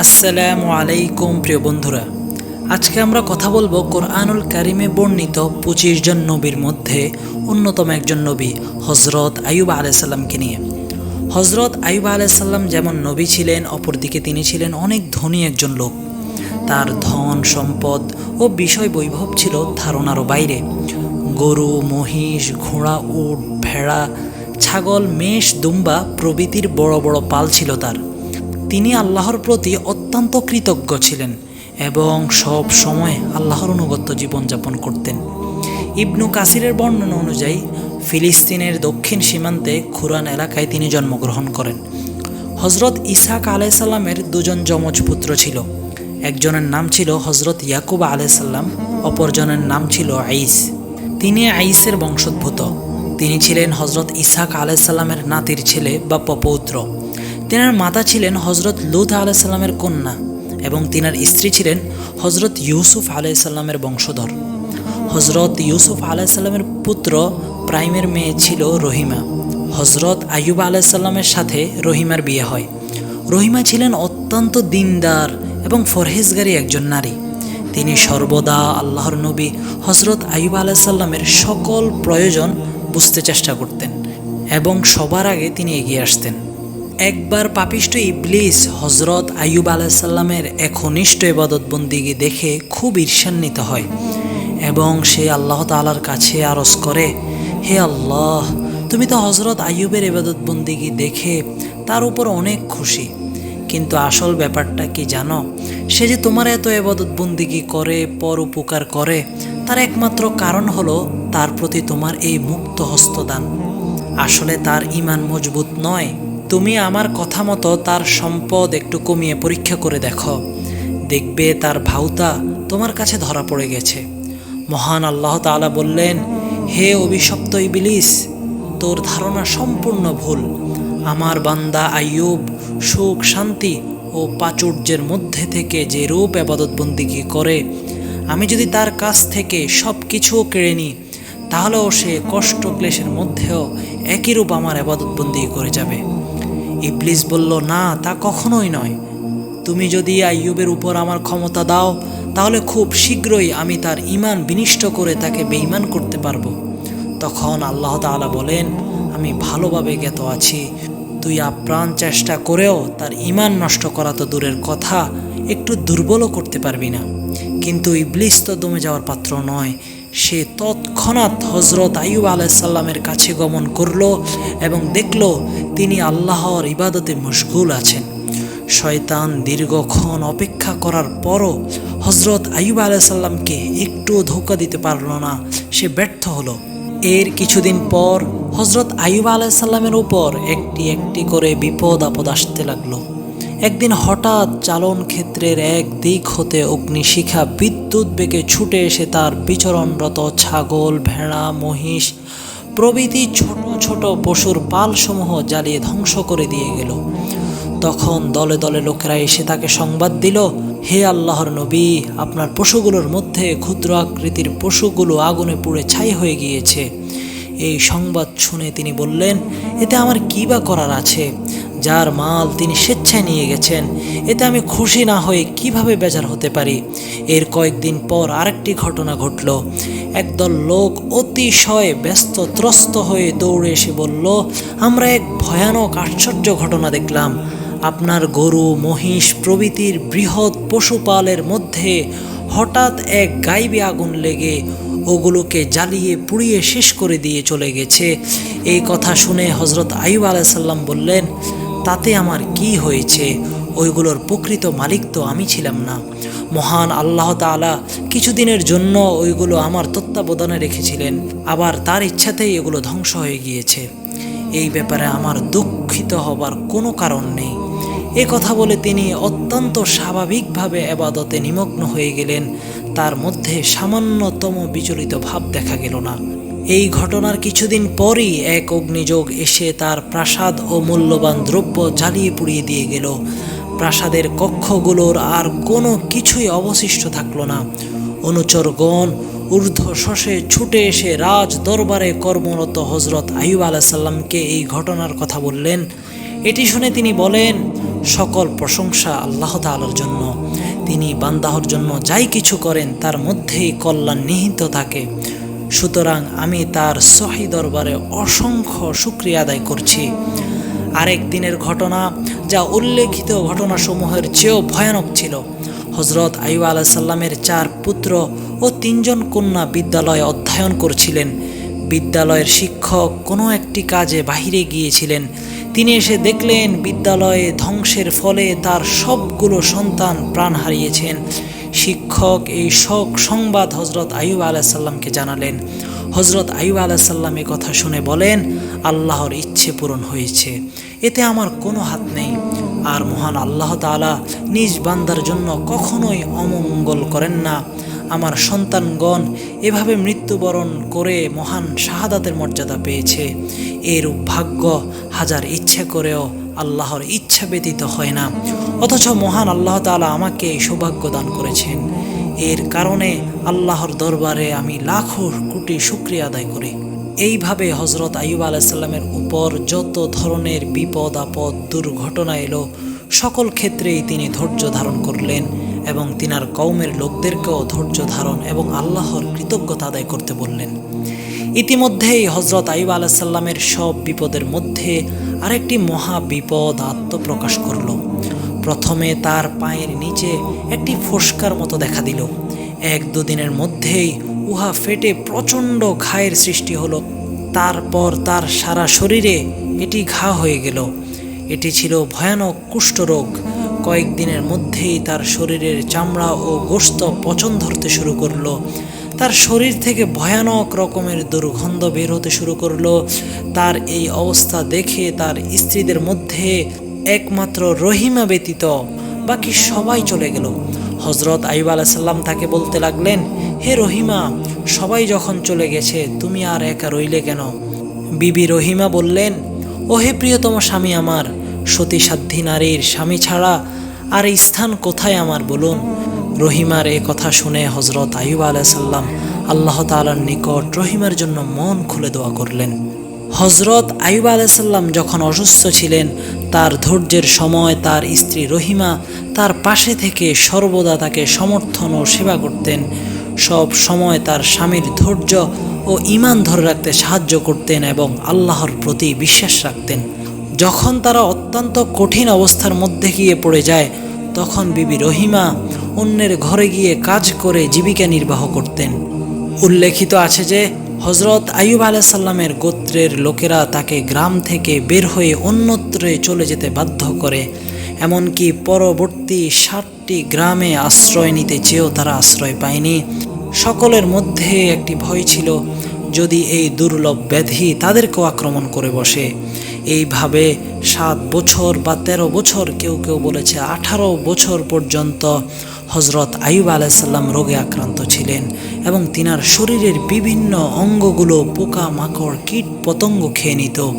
আসসালামু আলাইকুম প্রিয় বন্ধুরা। আজকে আমরা কথা বলব কোরআনুল কারিমে বর্ণিত পঁচিশ জন নবীর মধ্যে অন্যতম একজন নবী হজরত আয়ুব আলাইসাল্লামকে নিয়ে। হজরত আয়ুব আলাইসাল্লাম যেমন নবী ছিলেন, অপরদিকে তিনি ছিলেন অনেক ধনী একজন লোক। তার ধন, সম্পদ ও বিষয় বৈভব ছিল ধারণারও বাইরে। গরু, মহিষ, ঘোড়া, উট, ভেড়া, ছাগল, মেষ, দুম্বা প্রভৃতির বড় বড় পাল ছিল তার। তিনি আল্লাহর প্রতি অত্যন্ত কৃতজ্ঞ ছিলেন এবং সব সময় আল্লাহর অনুগত্য জীবনযাপন করতেন। ইবনু কাসিরের বর্ণনা অনুযায়ী, ফিলিস্তিনের দক্ষিণ সীমান্তে খুরান এলাকায় তিনি জন্মগ্রহণ করেন। হজরত ইসাক আলাইসাল্লামের দুজন যমজ পুত্র ছিল। একজনের নাম ছিল হজরত ইয়াকুব আলাইসাল্লাম অপরজনের নাম ছিল আইস তিনি আইসের বংশোদ্ভূত। তিনি ছিলেন হজরত ইসাক আলাইসাল্লামের নাতির ছেলে বা পপৌত্র। তেনার মাতা ছিলেন হজরত লুত আলাইসাল্লামের কন্যা এবং তিনার স্ত্রী ছিলেন হজরত ইউসুফ আলাইসাল্লামের বংশধর। হজরত ইউসুফ আলাইসাল্লামের পুত্র প্রাইমের মেয়ে ছিল রহিমা। হজরত আয়ুব আলাইসাল্লামের সাথে রহিমার বিয়ে হয়। রহিমা ছিলেন অত্যন্ত দিনদার এবং ফরহেজগারী একজন নারী। তিনি সর্বদা আল্লাহর নবী হজরত আয়ুব আলাইসাল্লামের সকল প্রয়োজন বুঝতে চেষ্টা করতেন এবং সবার আগে তিনি এগিয়ে আসতেন। একবার পাপিষ্ট ইবলিস হজরত আয়ুব আলাইসাল্লামের একনিষ্ঠ ইবাদতবন্দিগি দেখে খুব ঈর্ষান্বিত হয় এবং সে আল্লাহ তালার কাছে আরজ করে, হে আল্লাহ, তুমি তো হজরত আয়ুবের ইবাদতবন্দিগি দেখে তার উপর অনেক খুশি। কিন্তু আসল ব্যাপারটা কি জানো? সে যে তোমার এত এবাদতবন্দিগি করে, পর উপকার করে, তার একমাত্র কারণ হলো তার প্রতি তোমার এই মুক্ত হস্তদান আসলে তার ইমান মজবুত নয় তুমি আমার কথা মতো তার সম্পদ একটু কমিয়ে পরীক্ষা করে দেখো। দেখবে তার ভাউতা তোমার কাছে ধরা পড়ে গেছে। মহান আল্লাহ তাআলা বললেন, হে অভিশপ্ত ইবিলিস, তোর ধারণা সম্পূর্ণ ভুল। আমার বান্দা আইয়ুব সুখ, শান্তি ও প্রাচুর্যের মধ্যে থেকে যে রূপ আবাদতবন্দিগি করে, আমি যদি তার কাছ থেকে সব কিছুও কেড়ে নিই, তাহলেও সে কষ্ট ক্লেশের মধ্যেও একই রূপ আমার আবাদতবন্দি করে যাবে। ইবলিস বলল, না, তা কখনোই নয়। তুমি যদি আইয়ুবের উপর আমার ক্ষমতা দাও, তাহলে খুব শীঘ্রই আমি তার ইমান বিনিষ্ট করে তাকে বেঈমান করতে পারব। তখন আল্লাহ তাআলা বলেন, আমি ভালোভাবে জ্ঞাত আছি। তুই আপ্রাণ চেষ্টা করেও তার ইমান নষ্ট করা তো দূরের কথা, একটু দুর্বলও করতে পারবি না। কিন্তু ইবলিস তো দমে যাওয়ার পাত্র নয়। সে তৎক্ষণাৎ হজরত আইয়ুব আলাইসাল্লামের কাছে গমন করল এবং দেখল তিনি আল্লাহর ইবাদতে মশগুল আছেন। শয়তান দীর্ঘক্ষণ অপেক্ষা করার পরও হজরত আইয়ুব আলাইসাল্লামকে একটুও ধোকা দিতে পারল না, সে ব্যর্থ হলো। এর কিছুদিন পর হজরত আইয়ুব আলাইসাল্লামের উপর একটি একটি করে বিপদ আপদ আসতে লাগল। একদিন হঠাৎ চালন ক্ষেত্রের এক দিক হতে অগ্নিশিখা বিদ্যুৎ বেগে ছুটে এসে তার বিচরণরত ছাগল, ভেড়া, মহিষ প্রভৃতি ছোট ছোট পশুর পালসমূহ জ্বালিয়ে ধ্বংস করে দিয়ে গেল। তখন দলে দলে লোকেরা এসে তাকে সংবাদ দিল, হে আল্লাহর নবী, আপনার পশুগুলোর মধ্যে ক্ষুদ্র আকৃতির পশুগুলো আগুনে পুড়ে ছাই হয়ে গিয়েছে। এই সংবাদ শুনে তিনি বললেন, এতে আমার কী বা করার আছে? যার মাল তিনি স্বেচ্ছায় নিয়ে গেছেন, এতে আমি খুশি না হয়ে কীভাবে বেজার হতে পারি? এর কয়েকদিন পর আরেকটি ঘটনা ঘটল। একদল লোক অতিশয় ব্যস্ত, ত্রস্ত হয়ে দৌড়ে এসে বলল, আমরা এক ভয়ানক, আশ্চর্য ঘটনা দেখলাম। আপনার গরু, মহিষ প্রভৃতির বৃহৎ পশুপালের মধ্যে হঠাৎ এক গাইবে আগুন লেগে ওগুলোকে জ্বালিয়ে পুড়িয়ে শেষ করে দিয়ে চলে গেছে। এই কথা শুনে হজরত আইব আলাইসাল্লাম বললেন তাতে আমার কি হয়েছে? ওইগুলোর প্রকৃত মালিক তো আমি ছিলাম না। মহান আল্লাহ তাআলা কিছুদিনের জন্য ওইগুলো আমার তত্ত্বাবধানে রেখেছিলেন। আবার তার ইচ্ছাতেই এগুলো ধ্বংস হয়ে গিয়েছে। এই ব্যাপারে আমার দুঃখিত হবার কোনো কারণ নেই। এ কথা বলে তিনি অত্যন্ত স্বাভাবিকভাবে এবাদতে নিমগ্ন হয়ে গেলেন। তার মধ্যে সামান্যতম বিচলিত ভাব দেখা গেল না। এই ঘটনার কিছুদিন পরই এক অগ্নিযোগ এসে তার প্রাসাদ ও মূল্যবান দ্রব্য জ্বালিয়ে পুড়িয়ে দিয়ে গেল। প্রাসাদের কক্ষগুলোর আর কোনো কিছুই অবশিষ্ট থাকল না। অনুচরগণ ঊর্ধ্ব শশে ছুটে এসে রাজ দরবারে কর্মরত হজরত আইব আলাইসাল্লামকে এই ঘটনার কথা বললেন। এটি শুনে তিনি বলেন, সকল প্রশংসা আল্লাহ তাআলার জন্য। তিনি বান্দাহর জন্য যাই কিছু করেন, তার মধ্যেই কল্যাণ নিহিত থাকে। সুতরাং আমি তার সহি দরবারে অসংখ্য শুক্রিয়া আদায় করছি। আরেক দিনের ঘটনা যা উল্লেখিত ঘটনাসমূহের চেয়েও ভয়ানক ছিল। হজরত আইব আলাহিসাল্লামের চার পুত্র ও তিনজন কন্যা বিদ্যালয়ে অধ্যয়ন করছিলেন। বিদ্যালয়ের শিক্ষক কোনো একটি কাজে বাহিরে গিয়েছিলেন। তিনি এসে দেখলেন বিদ্যালয়ে ধ্বংসের ফলে তার সবগুলো সন্তান প্রাণ হারিয়েছেন। শিক্ষক, এই শোক সংবাদ হজরত আইব আলাহিসাল্লামকে জানালেন। হজরত আইব আলাহিসাল্লাম এ কথা শুনে বলেন, আল্লাহর ইচ্ছে পূরণ হয়েছে। এতে আমার কোনো হাত নেই। আর মহান আল্লাহ তাআলা নিজ বান্দার জন্য কখনোই অমঙ্গল করেন না। আমার সন্তানগণ এভাবে মৃত্যুবরণ করে মহান শাহাদাতের মর্যাদা পেয়েছে। এর ভাগ্য হাজার ইচ্ছে করেও আল্লাহর ইচ্ছা ব্যতীত হয় না। অথচ মহান আল্লাহ তাআলা আমাকে সৌভাগ্য দান করেছেন। এর কারণে আল্লাহর দরবারে আমি লাখো কোটি শুক্রিয়া আদায় করি। এইভাবে হজরত আইব আলাইসাল্লামের উপর যত ধরনের বিপদ, আপদ, দুর্ঘটনা এলো, সকল ক্ষেত্রেই তিনি ধৈর্য ধারণ করলেন এবং তিনার কৌমের লোকদেরকেও ধৈর্য ধারণ এবং আল্লাহর কৃতজ্ঞতা আদায় করতে বললেন। ইতিমধ্যেই হজরত আইব আলাহিসাল্লামের সব বিপদের মধ্যে আরেকটি মহা বিপদ আত্মপ্রকাশ করল। প্রথমে তার পায়ের নিচে একটি ফোসকার মতো দেখা দিল। এক দুদিনের মধ্যেই উহা ফেটে প্রচণ্ড ঘায়ের সৃষ্টি হলো। তারপর তার সারা শরীরে এটি ঘা হয়ে গেল। এটি ছিল ভয়ানক কুষ্ঠরোগ। কয়েকদিনের মধ্যেই তার শরীরের চামড়া ও গোস্ত পচন ধরতে শুরু করল। তার শরীর থেকে ভয়ানক রকমের দুর্গন্ধ বের হতে শুরু করল। তার এই অবস্থা দেখে তার স্ত্রীদের মধ্যে একমাত্র রহিমা ব্যতীত বাকি সবাই চলে গেল। হজরত আইব আলাইসাল্লাম তাকে বলতে লাগলেন, হে রহিমা, সবাই যখন চলে গেছে, তুমি আর একা রইলে কেন? বিবি রহিমা বললেন ও হে প্রিয়তম স্বামী আমার সতী সাধ্যী নারীর স্বামী ছাড়া আর এই স্থান কোথায় আমার বলুন? রহিমার এ কথা শুনে হজরত আইব আলাইসাল্লাম আল্লাহ তালার নিকট রহিমার জন্য মন খুলে দোয়া করলেন। হজরত আইব আলাইসাল্লাম যখন অসুস্থ ছিলেন, তার ধৈর্যের সময় তার স্ত্রী রহিমা তার পাশে থেকে সর্বদা তাকে সমর্থন ও সেবা করতেন। সব সময় তার স্বামীর ধৈর্য ও ইমান ধরে রাখতে সাহায্য করতেন এবং আল্লাহর প্রতি বিশ্বাস রাখতেন। যখন তারা অত্যন্ত কঠিন অবস্থার মধ্যে গিয়ে পড়ে যায়, তখন বিবি রহিমা অন্যের ঘরে গিয়ে কাজ করে জীবিকা নির্বাহ করতেন। উল্লেখিত আছে যে হজরত আইব আলাইসাল্লামের গোত্রের লোকেরা তাকে গ্রাম থেকে বের হয়ে অন্যত্রে চলে যেতে বাধ্য করে। এমনকি পরবর্তী ষাটটি গ্রামে আশ্রয় নিতে চেয়েও তারা আশ্রয় পায়নি। সকলের মধ্যে একটি ভয় ছিল, যদি এই দুর্লভ ব্যাধি তাদেরকেও আক্রমণ করে বসে। এইভাবে সাত বছর বা ১৩ বছর কেউ কেউ বলেছে আঠারো বছর পর্যন্ত হজরত আইব আলাইসাল্লাম রোগে আক্রান্ত ছিলেন এবং তিনার শরীরের বিভিন্ন অঙ্গগুলো পোকা, মাকড়, কীট পতঙ্গ খেয়ে নিত।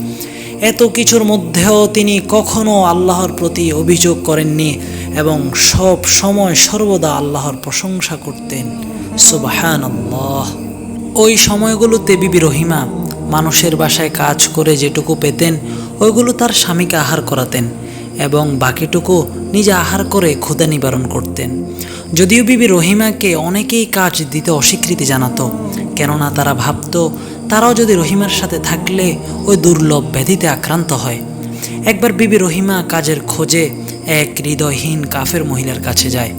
এত কিছুর মধ্যেও তিনি কখনো আল্লাহর প্রতি অভিযোগ করেননি এবং সব সময় সর্বদা আল্লাহর প্রশংসা করতেন। সুবাহান আল্লাহ ওই সময়গুলোতে বিবি রহিমা মানুষের বাসায় কাজ করে যেটুকু পেতেন, ওইগুলো তার স্বামীকে আহার করাতেন। এবং বাকিটুকু নিজে আহার করে ক্ষুদা নিবারণ করতেন। যদিও বিবি রহিমাকে অনেকেই কাজ দিতে অস্বীকৃতি জানাতো, কেননা তারা ভাবত তারাও যদি রহিমার সাথে থাকলে ওই দুর্লভ ব্যাধিতে আক্রান্ত হয়। একবার বিবি রহিমা কাজের খোঁজে এক হৃদয়হীন কাফের মহিলার কাছে যায়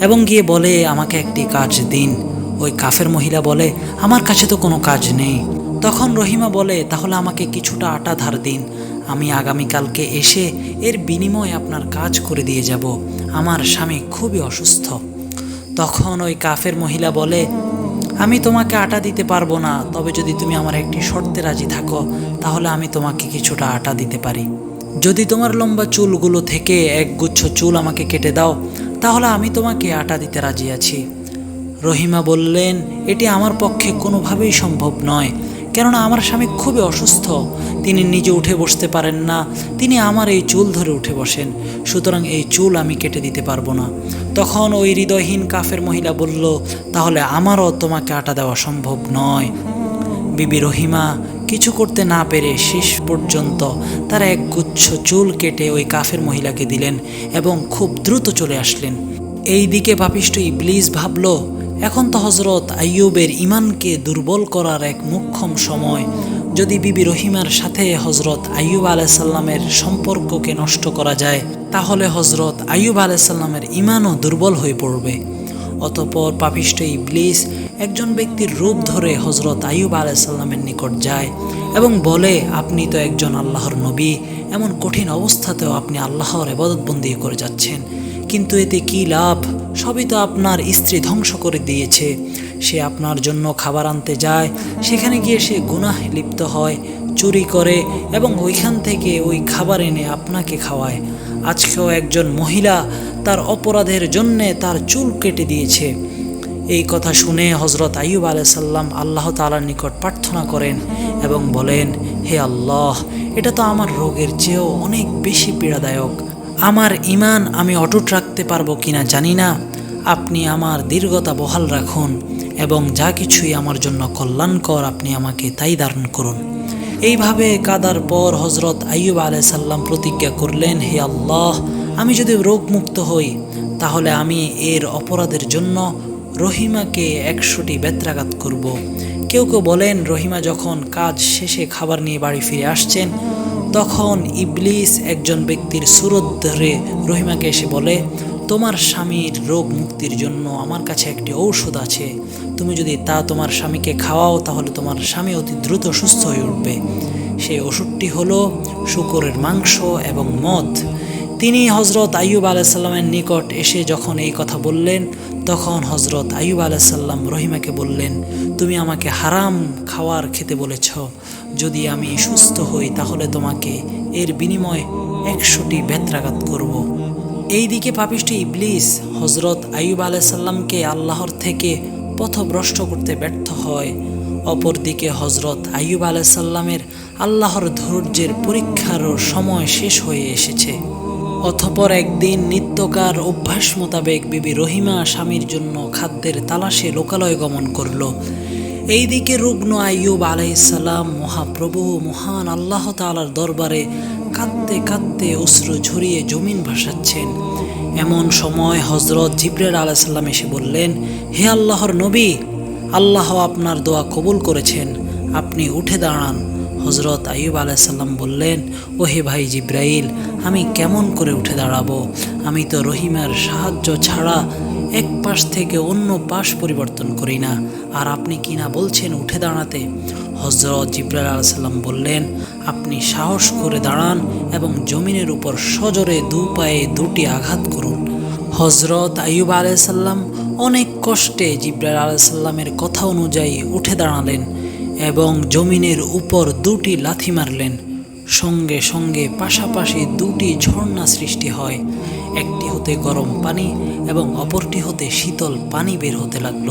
এবং গিয়ে বলে, আমাকে একটি কাজ দিন। ওই কাফের মহিলা বলে, আমার কাছে তো কোনো কাজ নেই। তখন রহিমা বলে, তাহলে আমাকে কিছুটা আটা ধার দিন। আমি আগামীকালকে এসে এর বিনিময়ে আপনার কাজ করে দিয়ে যাব। আমার স্বামী খুবই অসুস্থ। তখন ওই কাফের মহিলা বলে, আমি তোমাকে আটা দিতে পারব না, তবে যদি তুমি আমার একটি শর্তে রাজি থাকো, তাহলে আমি তোমাকে কিছুটা আটা দিতে পারি। যদি তোমার লম্বা চুলগুলো থেকে এক গুচ্ছ চুল আমাকে কেটে দাও, তাহলে আমি তোমাকে আটা দিতে রাজি আছি। রহিমা বললেন, এটি আমার পক্ষে কোনোভাবেই সম্ভব নয়, কেননা আমার স্বামী খুবই অসুস্থ। তিনি নিজে উঠে বসতে পারেন না। তিনি আমার এই চুল ধরে উঠে বসেন। সুতরাং এই চুল আমি কেটে দিতে পারব না। তখন ওই হৃদয়হীন কাফের মহিলা বলল, তাহলে আমারও তোমাকে আটা দেওয়া সম্ভব নয়। বিবি রহিমা, কিছু করতে না পেরে শেষ পর্যন্ত তারা এক গুচ্ছ চুল কেটে ওই কাফের মহিলাকে দিলেন এবং খুব দ্রুত চলে আসলেন। এই দিকে পাপিষ্ট ইবলিস ভাবল, এখন তো হজরত আইয়ুবের ইমানকে দুর্বল করার এক মুখ্যম সময়। যদি বিবি রহিমার সাথে হজরত আইয়ুব আলাইসাল্লামের সম্পর্ককে নষ্ট করা যায়, তাহলে হজরত আইয়ুব আলাইসাল্লামের ইমানও দুর্বল হয়ে পড়বে। অতপর পাপিষ্ট ইবলিস একজন ব্যক্তির রূপ ধরে হজরত আইয়ুব আলাইসাল্লামের নিকট যায় এবং বলে, আপনি তো একজন আল্লাহর নবী, এমন কঠিন অবস্থাতেও আপনি আল্লাহর এবাদতবন্দি করে যাচ্ছেন। কিন্তু এতে কি লাভ? সবই তো আপনার স্ত্রী ধ্বংস করে দিয়েছে। সে আপনার জন্য খাবার আনতে যায়। সেখানে গিয়ে সে গুনাহ লিপ্ত হয়, চুরি করে এবং ওইখান থেকে ওই খাবার এনে আপনাকে খাওয়ায়। আজকেও একজন মহিলা তার অপরাধের জন্যে তার চুল কেটে দিয়েছে। এই কথা শুনে হজরত আইয়ুব আলাইসাল্লাম আল্লাহ তালার নিকট প্রার্থনা করেন এবং বলেন, হে আল্লাহ, এটা তো আমার রোগের চেয়েও অনেক বেশি পীড়াদায়ক। আমার ইমান আমি অটুট রাখতে পারব কিনা জানি না। আপনি আমার দীর্ঘতা বহাল রাখুন। এবং যা কিছুই আমার জন্য কল্যাণকর আপনি আমাকে তাই ধারণ করুন এইভাবে কাদার পর হজরত আইয়ুব আলাইসাল্লাম প্রতিজ্ঞা করলেন, হে আল্লাহ, আমি যদি রোগমুক্ত হই, তাহলে আমি এর অপরাধের জন্য রহিমাকে একশোটি বেত্রাঘাত করব। কেউ কেউ বলেন, রহিমা যখন কাজ শেষে খাবার নিয়ে বাড়ি ফিরে আসছেন, তখন ইবলিস একজন ব্যক্তির সুরত ধরে রহিমাকে এসে বলে, তোমার স্বামীর রোগ মুক্তির জন্য আমার কাছে একটি ঔষধ আছে তুমি যদি তা তোমার স্বামীকে খাওয়াও, তাহলে তোমার স্বামী অতি দ্রুত সুস্থ হয়ে উঠবে। সেই ওষুধটি হলো শুকরের মাংস এবং মদ। তিনি হজরত আইয়ুব আলাইসাল্লামের নিকট এসে যখন এই কথা বললেন, তখন হজরত আইয়ুব আলাইসাল্লাম রহিমাকে বললেন, তুমি আমাকে হারাম খাওয়ার খেতে বলেছ। যদি আমি সুস্থ হই, তাহলে তোমাকে এর বিনিময়ে একশোটি বেত্রাঘাত করব। এইদিকে পাপিষ্টি ইবলিস হজরত আইয়ুব আলাইসাল্লামকে আল্লাহর থেকে পথভ্রষ্ট করতে ব্যর্থ হয়। অপরদিকে হজরত আইয়ুব আলাইসাল্লামের আল্লাহর ধৈর্যের পরীক্ষারও সময় শেষ হয়ে এসেছে। অথপর একদিন নিত্যকার অভ্যাস মোতাবেক বিবি রহিমা স্বামীর জন্য খাদ্যের তালাশে লোকালয় গমন করল। এইদিকে রুগ্ন আইয়ুব আলাইসাল্লাম মহাপ্রভু মহান আল্লাহ তালার দরবারে কাঁদতে কাঁদতে অশ্রু ঝরিয়ে জমিন ভাসাচ্ছেন। এমন সময় হজরত জিব্রের আলাইসাল্লাম এসে বললেন, হে আল্লাহর নবী, আল্লাহ আপনার দোয়া কবুল করেছেন, আপনি উঠে দাঁড়ান। হজরত আইব আলাইসাল্লাম বললেন ও হে ভাই জিব্রাইল, আমি কেমন করে উঠে দাঁড়াবো? আমি তো রহিমার সাহায্য ছাড়া এক পাশ থেকে অন্য পাশ পরিবর্তন করি না। আর আপনি কি না বলছেন উঠে দাঁড়াতে? হজরত জিব্রাইল আলাইসাল্লাম বললেন, আপনি সাহস করে দাঁড়ান এবং জমিনের উপর সজোরে দু পায়ে দুটি আঘাত করুন। হজরত আইয়ুব আলাইসাল্লাম অনেক কষ্টে জিব্রাইল আলাইসাল্লামের কথা অনুযায়ী উঠে দাঁড়ালেন এবং জমিনের উপর দুটি লাথি মারলেন। সঙ্গে সঙ্গে পাশাপাশি দুটি ঝর্ণা সৃষ্টি হয়। একটি হতে গরম পানি এবং অপরটি হতে শীতল পানি বের হতে লাগল।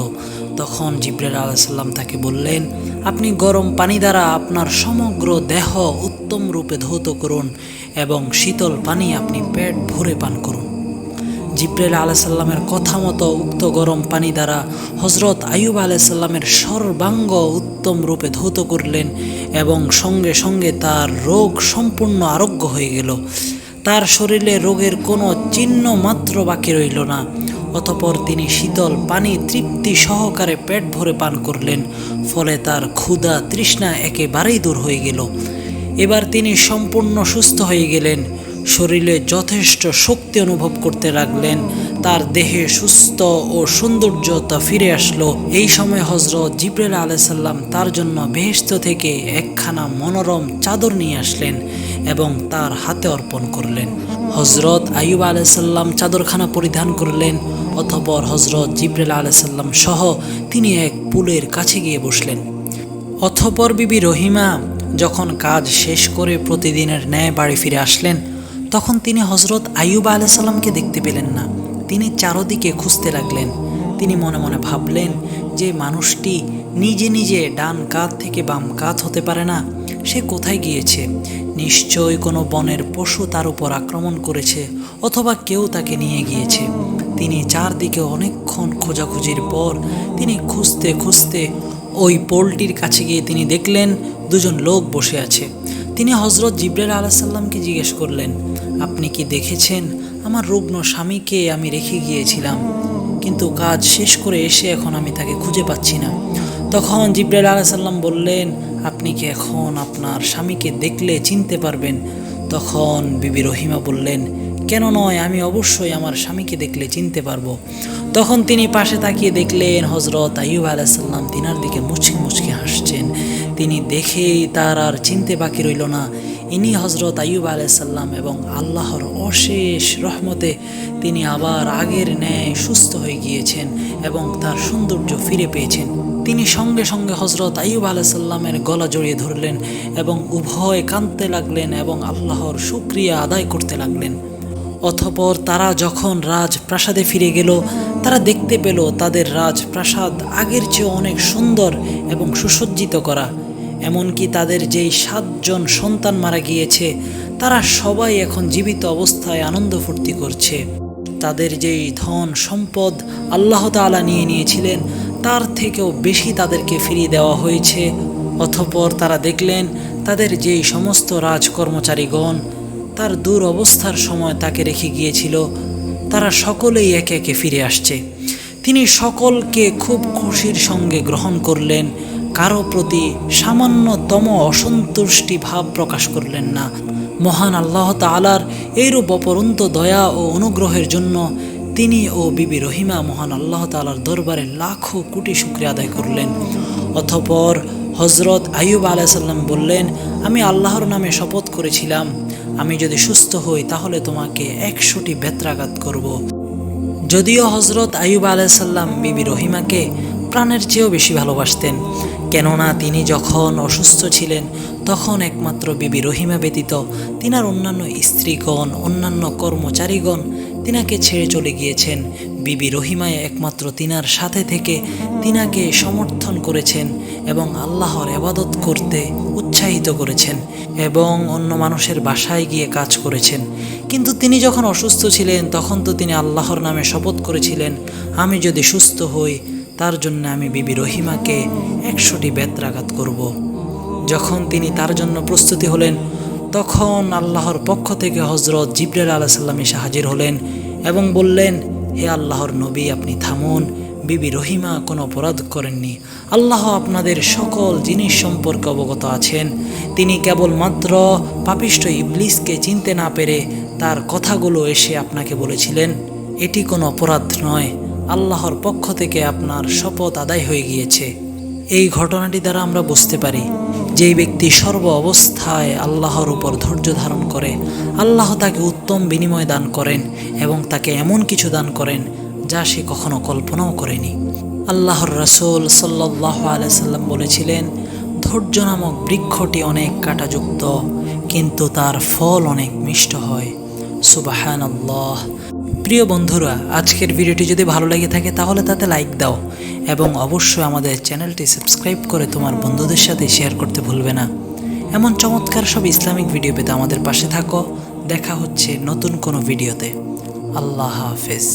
তখন জিব্রাইল আলাইসাল্লাম তাকে বললেন, আপনি গরম পানি দ্বারা আপনার সমগ্র দেহ উত্তম রূপে ধৌত করুন এবং শীতল পানি আপনি পেট ভরে পান করুন। জিব্রাইল আলাইসাল্লামের কথা মতো উক্ত গরম পানি দ্বারা হজরত আইয়ুব আলাইসাল্লামের সর্বাঙ্গ উত্তম রূপে ধৌত করলেন এবং সঙ্গে সঙ্গে তার রোগ সম্পূর্ণ আরোগ্য হয়ে গেল। তার শরীরে রোগের কোনো চিহ্ন মাত্র বাকি রইল না। অতপর তিনি শীতল পানি তৃপ্তি সহকারে পেট ভরে পান করলেন, ফলে তার ক্ষুধা তৃষ্ণা একেবারেই দূর হয়ে গেল। এবার তিনি সম্পূর্ণ সুস্থ হয়ে গেলেন, শরীরে যথেষ্ট শক্তি অনুভব করতে লাগলেন তার দেহে সুস্থ ও সৌন্দর্যতা ফিরে আসলো। এই সময় হজরত জিব্রেল আলাইসাল্লাম তার জন্য বেহেস্ত থেকে একখানা মনোরম চাদর নিয়ে আসলেন এবং তার হাতে অর্পণ করলেন। হজরত আইয়ুব আলাইসাল্লাম চাদরখানা পরিধান করলেন, অতপর হজরত জিব্রেল আলাইসাল্লাম সহ তিনি এক পুলের কাছে গিয়ে বসলেন। অথপর বিবি রহিমা যখন কাজ শেষ করে প্রতিদিনের ন্যায় বাড়ি ফিরে আসলেন, তখন তিনি হজরত আইয়ুব আলাইসাল্লামকে দেখতে পেলেন না। তিনি চারদিকে খুঁজতে লাগলেন। তিনি মনে মনে ভাবলেন যে মানুষটি নিজে নিজে ডান কাত থেকে বাম কাত হতে পারে না, সে কোথায় গিয়েছে? নিশ্চয় কোনো বনের পশু তার উপর আক্রমণ করেছে অথবা কেউ তাকে নিয়ে গিয়েছে। তিনি চারদিকে অনেকক্ষণ খোঁজাখুঁজির পর তিনি খুঁজতে খুঁজতে ওই পোলটির কাছে গিয়ে তিনি দেখলেন দুজন লোক বসে আছে। তিনি হজরত জিব্রাইল আলাহিসাল্লামকে জিজ্ঞেস করলেন, আপনি কি দেখেছেন আমার রুগ্ন স্বামীকে আমি রেখে গিয়েছিলাম, কিন্তু কাজ শেষ করে এসে এখন আমি তাকে খুঁজে পাচ্ছি না। তখন জিব্রাইল আলাইসাল্লাম বললেন, আপনি কি এখন আপনার স্বামীকে দেখলে চিনতে পারবেন? তখন বিবি রহিমা বললেন, কেন নয়, আমি অবশ্যই আমার স্বামীকে দেখলে চিনতে পারব। তখন তিনি পাশে তাকিয়ে দেখলেন হজরত আইয়ুব আলাইসাল্লাম তিনার দিকে মুচকি মুচকি হাসছেন। তিনি দেখেই তার আর চিনতে বাকি রইল না। ইনি হজরত আইয়ুব আলাইসাল্লাম এবং আল্লাহর অশেষ রহমতে তিনি আবার আগের ন্যায় সুস্থ হয়ে গিয়েছেন এবং তার সৌন্দর্য ফিরে পেয়েছেন। তিনি সঙ্গে সঙ্গে হজরত আইয়ুব আলাইসাল্লামের গলা জড়িয়ে ধরলেন এবং উভয় কাঁদতে লাগলেন এবং আল্লাহর শুক্রিয়া আদায় করতে লাগলেন। অথপর তারা যখন রাজপ্রাসাদে ফিরে গেল, তারা দেখতে পেল তাদের রাজপ্রাসাদ আগের চেয়ে অনেক সুন্দর এবং সুসজ্জিত করা। এমনকি তাদের যেই সাতজন সন্তান মারা গিয়েছে, তারা সবাই এখন জীবিত অবস্থায় আনন্দ ফুর্তি করছে। তাদের যেই ধন সম্পদ আল্লাহ তাআলা নিয়ে নিয়েছিলেন, তার থেকেও বেশি তাদেরকে ফিরিয়ে দেওয়া হয়েছে। অথপর তারা দেখলেন, তাদের যেই সমস্ত রাজকর্মচারীগণ, তার দূর অবস্থার সময় তাকে রেখে গিয়েছিল। তারা সকলেই একে একে ফিরে আসছে। তিনি সকলকে খুব খুশির সঙ্গে গ্রহণ করলেন। কারও প্রতি সামান্যতম অসন্তুষ্টি ভাব প্রকাশ করলেন না। মহান আল্লাহ তালার এইরূপ অপরন্ত দয়া ও অনুগ্রহের জন্য তিনি ও বিবি রহিমা মহান আল্লাহ তালার দরবারে লাখো কোটি শুক্রিয়া আদায় করলেন। অথপর হজরত আইয়ুব আলাইসাল্লাম বললেন, আমি আল্লাহর নামে শপথ করেছিলাম। আমি যদি সুস্থ হই, তাহলে তোমাকে একশোটি বেত্রাঘাত করব। যদিও হজরত আইয়ুব আলাইসাল্লাম বিবি রহিমাকে প্রাণের চেয়েও বেশি ভালোবাসতেন। কেননা তিনি যখন অসুস্থ ছিলেন, তখন একমাত্র বিবি রহিমা ব্যতীত তিনার অন্যান্য স্ত্রীগণ, অন্যান্য কর্মচারীগণ তিনাকে ছেড়ে চলে গিয়েছেন। বিবি রহিমায় একমাত্র তিনার সাথে থেকে তিনাকে সমর্থন করেছেন এবং আল্লাহর এবাদত করতে উৎসাহিত করেছেন এবং অন্য মানুষের বাসায় গিয়ে কাজ করেছেন। কিন্তু তিনি যখন অসুস্থ ছিলেন, তখন তো তিনি আল্লাহর নামে শপথ করেছিলেন, আমি যদি সুস্থ হই তার জন্য আমি বিবি রহিমাকে একশোটি বেত্রাঘাত করব। যখন তিনি তার জন্য প্রস্তুতি হলেন, তখন আল্লাহর পক্ষ থেকে হজরত জিব্রাইল আলাহ সাল্লাম এসে হাজির হলেন এবং বললেন, হে আল্লাহর নবী, আপনি থামুন। বিবি রহিমা কোনো অপরাধ করেননি। আল্লাহ আপনাদের সকল জিনিস সম্পর্কে অবগত আছেন। তিনি কেবলমাত্র পাপিষ্ট ইবলিসকে চিনতে না পেরে তার কথাগুলো এসে আপনাকে বলেছিলেন। এটি কোনো অপরাধ নয়। আল্লাহর পক্ষ থেকে আপনার শপথ আদায় হয়ে গিয়েছে। এই ঘটনাটি দ্বারা আমরা বুঝতে পারি, যেই ব্যক্তি সর্ব অবস্থায় আল্লাহর উপর ধৈর্য ধারণ করে, আল্লাহ তাকে উত্তম বিনিময় দান করেন এবং তাকে এমন কিছু দান করেন যা সে কখনো কল্পনাও করেনি। আল্লাহর রসুল সাল্লাহ আলাইসাল্লাম বলেছিলেন, ধৈর্য নামক বৃক্ষটি অনেক কাঁটাযুক্ত, কিন্তু তার ফল অনেক মিষ্ট হয়। সুবাহান আল্লাহ প্রিয় বন্ধুরা, আজকের ভিডিওটি যদি ভালো লেগে থাকে তাহলে তাতে লাইক দাও এবং অবশ্যই আমাদের চ্যানেলটি সাবস্ক্রাইব করে তোমার বন্ধুদের সাথে শেয়ার করতে ভুলবে না। এমন চমৎকার সব ইসলামিক ভিডিও পেতে আমাদের পাশে থাকো। দেখা হচ্ছে নতুন কোনো ভিডিওতে। আল্লাহ হাফেজ।